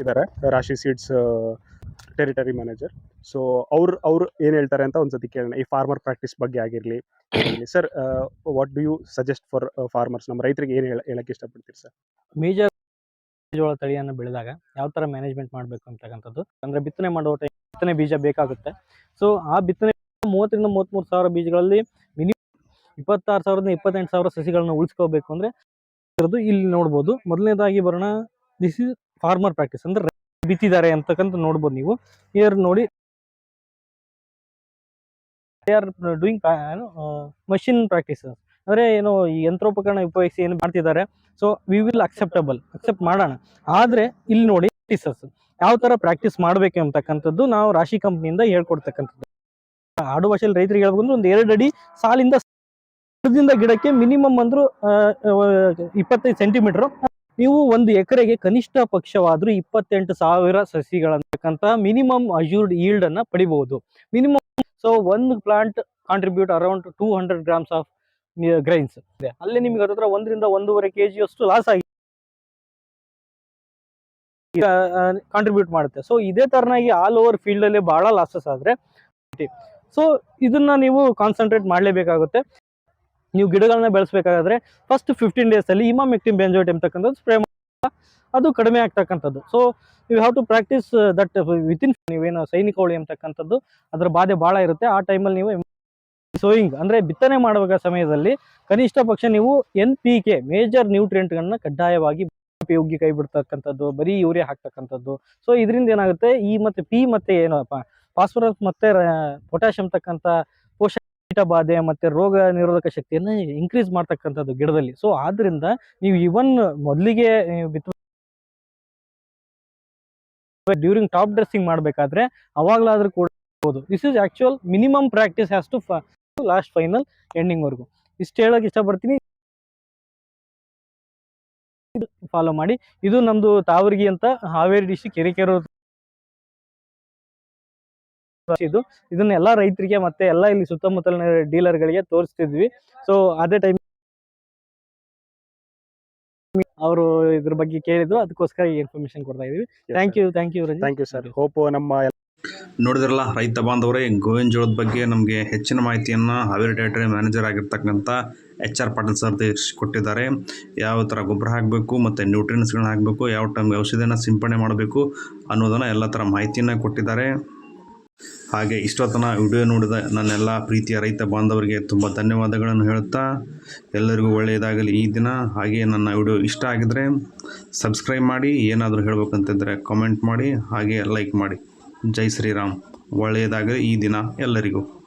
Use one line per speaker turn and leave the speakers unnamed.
ಇದ್ದಾರೆ. ರಾಶಿ seeds territory manager so ಅವ್ರು ಅವ್ರು ಏನು ಹೇಳ್ತಾರೆ ಅಂತ ಒಂದ್ಸತಿ ಕೇಳೋಣ. ಈ ಫಾರ್ಮರ್ ಪ್ರಾಕ್ಟೀಸ್ ಬಗ್ಗೆ ಆಗಿರಲಿ sir what do you suggest for farmers ನಮ್ಮ ರೈತರಿಗೆ ಏನು ಹೇಳಕ್ಕೆ ಇಷ್ಟಪಡ್ತೀರಿ ಸರ್
ಮೇಜರ್ ಜೋಳ ತಳಿಯನ್ನು ಬೆಳೆದಾಗ ಯಾವ ಥರ ಮ್ಯಾನೇಜ್ಮೆಂಟ್ ಮಾಡಬೇಕು ಅಂತಕ್ಕಂಥದ್ದು. ಅಂದರೆ ಬಿತ್ತನೆ ಮಾಡುವ ಟೈಮ್ ಬಿತ್ತನೆ ಬೀಜ ಬೇಕಾಗುತ್ತೆ. ಸೊ ಆ ಬಿತ್ತನೆ ಮೂವತ್ತರಿಂದ ಮೂವತ್ತ್ಮೂರು ಸಾವಿರ ಬೀಜಗಳಲ್ಲಿ ಮಿನಿಮಮ್ ಇಪ್ಪತ್ತಾರು ಸಾವಿರದಿಂದ ಇಪ್ಪತ್ತೆಂಟು ಸಾವಿರ ಸಸಿಗಳನ್ನ ಉಳಿಸ್ಕೋಬೇಕು ಅಂದರೆ ಇಲ್ಲಿ ನೋಡ್ಬೋದು. ಮೊದಲನೇದಾಗಿ ಬರೋಣ ದಿಸ್ ಇಸ್ ಫಾರ್ಮರ್ ಪ್ರಾಕ್ಟೀಸ್ ಅಂದ್ರೆ ಬಿತ್ತಿದ್ದಾರೆ ಅಂತಕ್ಕಂಥ ನೋಡ್ಬೋದು ನೀವು. ಇಯರ್ ನೋಡಿ ಡೂಯಿಂಗ್ ಮಷಿನ್ ಪ್ರಾಕ್ಟೀಸ್ ಅಂದರೆ ಏನು, ಈ ಯಂತ್ರೋಪಕರಣ ಉಪಯೋಗಿಸಿ ಏನು ಮಾಡ್ತಿದ್ದಾರೆ. So we will acceptable accept ಮಾಡೋಣ. ಆದರೆ, ಇಲ್ಲಿ ನೋಡಿ ಪ್ರಾಕ್ಟೀಸಸ್ ಯಾವ ಥರ ಪ್ರಾಕ್ಟೀಸ್ ಮಾಡಬೇಕು ಅಂತಕ್ಕಂಥದ್ದು ನಾವು ರಾಶಿ ಕಂಪ್ನಿಯಿಂದ ಹೇಳ್ಕೊಡ್ತಕ್ಕಂಥದ್ದು. ಆಡು ಭಾಷೆಯಲ್ಲಿ ರೈತರಿಗೆ ಹೇಳ್ಬೇಕಂದ್ರೆ ಒಂದು ಎರಡು ಅಡಿ ಸಾಲಿಂದ ಗಿಡಕ್ಕೆ ಮಿನಿಮಮ್ ಅಂದ್ರು ಇಪ್ಪತ್ತೈದು ಸೆಂಟಿಮೀಟರ್ ನೀವು ಒಂದು ಎಕರೆಗೆ ಕನಿಷ್ಠ ಪಕ್ಷವಾದರೂ ಇಪ್ಪತ್ತೆಂಟು ಸಾವಿರ ಸಸಿಗಳಂತಕ್ಕಂಥ ಮಿನಿಮಮ್ ಅಜೂರ್ಡ್ ಈಲ್ಡ್ ಅನ್ನ ಪಡಿಬಹುದು ಮಿನಿಮಮ್ ಸೊ ಒಂದು plant contribute around two hundred grams of grains ಅಲ್ಲಿ ನಿಮ್ಗೆ ಹತ್ರ ಒಂದರಿಂದ ಒಂದೂವರೆ ಕೆ ಅಷ್ಟು ಲಾಸ್ ಆಗಿ ಕಾಂಟ್ರಿಬ್ಯೂಟ್ ಮಾಡುತ್ತೆ. ಸೊ ಇದೇ ತರನಾಗಿ ಆಲ್ ಓವರ್ ಫೀಲ್ಡ್ ಅಲ್ಲಿ ಬಹಳ ಲಾಸಸ್ ಆದ್ರೆ, ಸೊ, ಇದನ್ನ ನೀವು ಕಾನ್ಸಂಟ್ರೇಟ್ ಮಾಡಲೇಬೇಕಾಗುತ್ತೆ. ನೀವು ಗಿಡಗಳನ್ನ ಬೆಳೆಸಬೇಕಾದ್ರೆ ಫಸ್ಟ್ ಫಿಫ್ಟೀನ್ ಡೇಸ್ ಅಲ್ಲಿ ಇಮಾಮೆಕ್ಟಿನ್ ಬೆಂಜೋಟ್ ಎಂಬತಕ್ಕಂಥದ್ದು ಸ್ಪ್ರೇ ಅದು ಕಡಿಮೆ ಆಗ್ತಕ್ಕಂಥದ್ದು. So you have to practice that within ನೀವೇನು ಸೈನಿಕೋಳಿ ಎಂಬತಕ್ಕಂಥದ್ದು ಅದರ ಬಾಧೆ ಭಾಳ ಇರುತ್ತೆ. ಆ ಟೈಮಲ್ಲಿ ನೀವು ಸೋಯಿಂಗ್ ಅಂದರೆ ಬಿತ್ತನೆ ಮಾಡುವ ಸಮಯದಲ್ಲಿ ಕನಿಷ್ಠ ಪಕ್ಷ ನೀವು ಎನ್ ಪಿ ಕೆ ಮೇಜರ್ ನ್ಯೂಟ್ರಿಯೆಂಟ್ಗಳನ್ನ ಕಡ್ಡಾಯವಾಗಿ ಉಗ್ಗಿ ಕೈ ಬಿಡ್ತಕ್ಕಂಥದ್ದು, ಬರೀ ಯೂರಿಯಾ ಹಾಕ್ತಕ್ಕಂಥದ್ದು. ಸೊ ಇದರಿಂದ ಏನಾಗುತ್ತೆ? ಈ ಮತ್ತೆ ಪಿ ಮತ್ತೆ ಏನಪ್ಪ? ಫಾಸ್ಫರಸ್ ಮತ್ತೆ ಪೊಟ್ಯಾಷಿಯಂ ತಕ್ಕಂಥ ಪೋಷಕ ಕೀಟ ಬಾಧೆ ಮತ್ತೆ ರೋಗ ನಿರೋಧಕ ಶಕ್ತಿಯನ್ನ ಇನ್ಕ್ರೀಸ್ ಮಾಡ್ತಕ್ಕಂಥದ್ದು ಗಿಡದಲ್ಲಿ. ಸೊ ಆದ್ರಿಂದ ನೀವು ಇವನ್ ಮೊದಲಿಗೆ ಡ್ಯೂರಿಂಗ್ ಟಾಪ್ ಡ್ರೆಸ್ಸಿಂಗ್ ಮಾಡಬೇಕಾದ್ರೆ ಅವಾಗಲಾದ್ರೂ ಕೂಡ this is actual minimum practice has to last final ending ವರ್ಗು. ಇಷ್ಟು ಹೇಳಕ್ ಇಷ್ಟಪಡ್ತೀನಿ. ಫಾಲೋ ಮಾಡಿ. ಇದು ನಮ್ದು ತಾವರ್ಗಿ ಅಂತ ಹಾವೇರಿ ಡಿಸ್ಟಿಕ್ ಕೆರೆಕೆರೆ ಇದು. ಇದನ್ನ ಎಲ್ಲಾ ರೈತರಿಗೆ ಮತ್ತೆ ಎಲ್ಲಾ ಇಲ್ಲಿ ಸುತ್ತಮುತ್ತಲಿನ ಡೀಲರ್ಗಳಿಗೆ ತೋರಿಸ್ತಿದ್ವಿ. ಸೊ ಅದೇ ಟೈಮ್ ಅವರು ಇದ್ರ ಬಗ್ಗೆ ಕೇಳಿದ್ರು. ಅದಕ್ಕೋಸ್ಕರ ಈ ಇನ್ಫಾರ್ಮೇಶನ್ ಕೊಡ್ತಾ ಇದೀವಿ thank you thank you
thank you sir hope ನಮ್ಮ
ನೋಡಿದ್ರಲ್ಲ ರೈತ ಬಾಂಧವರೇ ಗೋವಿನ ಜೋಳದ ಬಗ್ಗೆ ನಮಗೆ ಹೆಚ್ಚಿನ ಮಾಹಿತಿಯನ್ನು ಹಾವೇರಿ ಟೆರಿಟರಿ ಮ್ಯಾನೇಜರ್ ಆಗಿರ್ತಕ್ಕಂಥ ಎಚ್ ಆರ್ ಪಾಟೀಲ್ ಸರ್ ಕೊಟ್ಟಿದ್ದಾರೆ. ಯಾವ ಥರ ಗೊಬ್ಬರ ಹಾಕಬೇಕು ಮತ್ತು ನ್ಯೂಟ್ರಿಯನ್ಸ್ಗಳನ್ನ ಹಾಕಬೇಕು ಯಾವ ಟೈಮ್ ಔಷಧಿಯನ್ನು ಸಿಂಪಡಣೆ ಮಾಡಬೇಕು ಅನ್ನೋದನ್ನು ಎಲ್ಲ ಥರ ಮಾಹಿತಿಯನ್ನು ಕೊಟ್ಟಿದ್ದಾರೆ. ಹಾಗೆ ಇಷ್ಟೊತ್ತನ ವಿಡಿಯೋ ನೋಡಿದ ನನ್ನೆಲ್ಲ ಪ್ರೀತಿಯ ರೈತ ಬಾಂಧವರಿಗೆ ತುಂಬ ಧನ್ಯವಾದಗಳನ್ನು ಹೇಳುತ್ತಾ ಎಲ್ಲರಿಗೂ ಒಳ್ಳೆಯದಾಗಲಿ ಈ ದಿನ. ಹಾಗೆ ನನ್ನ ವಿಡಿಯೋ ಇಷ್ಟ ಆಗಿದರೆ ಸಬ್ಸ್ಕ್ರೈಬ್ ಮಾಡಿ, ಏನಾದರೂ ಹೇಳಬೇಕಂತಿದ್ದರೆ ಕಾಮೆಂಟ್ ಮಾಡಿ, ಹಾಗೆ ಲೈಕ್ ಮಾಡಿ. ಜೈ ಶ್ರೀರಾಮ್. ಒಳ್ಳೆಯದಾಗಲಿ ಈ ದಿನ ಎಲ್ಲರಿಗೂ.